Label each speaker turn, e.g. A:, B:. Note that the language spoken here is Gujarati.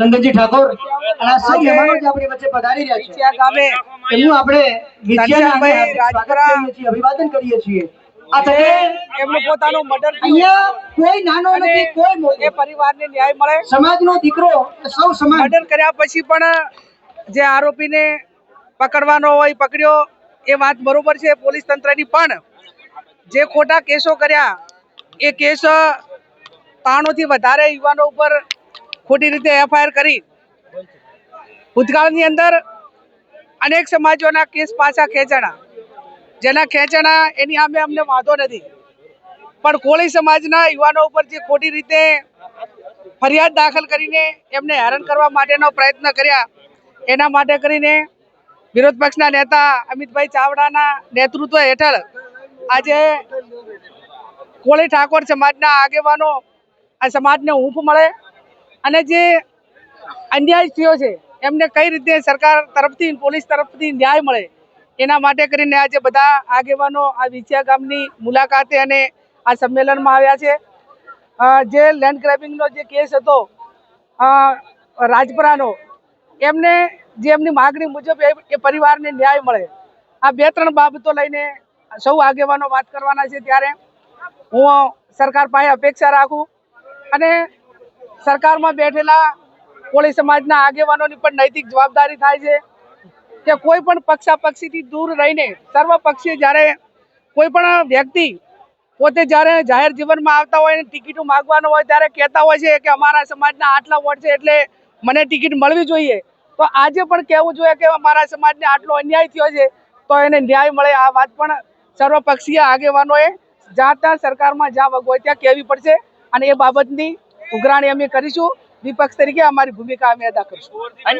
A: ચંદનજી ઠાકોર. અને આ સૌ મહેમાનો જે આપણી વચ્ચે પધારી રહ્યા છે.
B: ગામે
A: એમનું આપણે સ્વાગત કરીએ છીએ અભિવાદન કરીએ છીએ. આ તકે
B: એમનું પોતાનું મર્ડર
A: અહીંયા કોઈ નાનો નથી કોઈ મોટો
B: એ પરિવારને ન્યાય મળે.
A: સમાજનો દીકરો સૌ સમાજ
B: મર્ડર કર્યા પછી પણ જે આરોપીને પકડવાનો હોય પકડ્યો એ વાત બરોબર છે પોલીસ તંત્રની પણ જે ખોટા કેસો કર્યા એ કેસ ત્રાણુંથી વધારે યુવાનો ઉપર ખોટી રીતે એફઆઈઆર કરી. ભૂતકાળની અંદર અનેક સમાજોના કેસ પાછા ખેંચાણા. જેના ખેંચાણા એની સામે અમને વાંધો નથી. પણ કોળી સમાજના યુવાનો ઉપર જે ખોટી રીતે ફરિયાદ દાખલ કરીને એમને હેરાન કરવા માટેનો પ્રયત્ન કર્યા, એના માટે કરીને વિરોધ પક્ષના નેતા અમિતભાઈ ચાવડાના નેતૃત્વ હેઠળ આજે કોળી ઠાકોર સમાજના આગેવાનો આ સમાજને ઊંફ મળે અને જે અન્યાય થયો છે, એમને કઈ રીતે સરકાર તરફથી, પોલીસ તરફથી ન્યાય મળે, એના માટે કરીને આજે બધા આગેવાનો આ વિછિયા ગામની મુલાકાતે અને આ સંમેલનમાં આવ્યા છે. જે લેન્ડ ગ્રેબિંગનો જે કેસ હતો રાજપરાનો, એમને જે એમની માગણી મુજબ એ પરિવારને ન્યાય મળે. આ બે ત્રણ બાબતો લઈને સૌ આગેવાનો વાત કરવાના છે ત્યારે. હું સરકાર પાસે અપેક્ષા રાખું અને સરકારમાં બેઠેલા કોળી સમાજના આગેવાનોની પણ નૈતિક જવાબદારી થાય છે કે કોઈ પણ પક્ષાપક્ષીથી દૂર રહીને સર્વપક્ષીય જ્યારે કોઈ પણ વ્યક્તિ પોતે જ્યારે જાહેર જીવનમાં આવતા હોય અને ટિકિટો માગવાનો હોય ત્યારે કહેતા હોય છે કે અમારા સમાજના આટલા વોટ છે એટલે મને ટિકિટ મળવી જોઈએ. તો આજે પણ કહેવું જોઈએ કે અમારા સમાજને આટલો અન્યાય થયો છે તો એને ન્યાય મળે. આ વાત પણ સર્વપક્ષીય આગેવાનોએ જ્યાં ત્યાં સરકારમાં જ્યાં વગ હોય ત્યાં કહેવી પડશે અને એ બાબતની ઉઘરાણી અમે કરીશું. વિપક્ષ તરીકે અમારી ભૂમિકા અમે અદા કરીશું.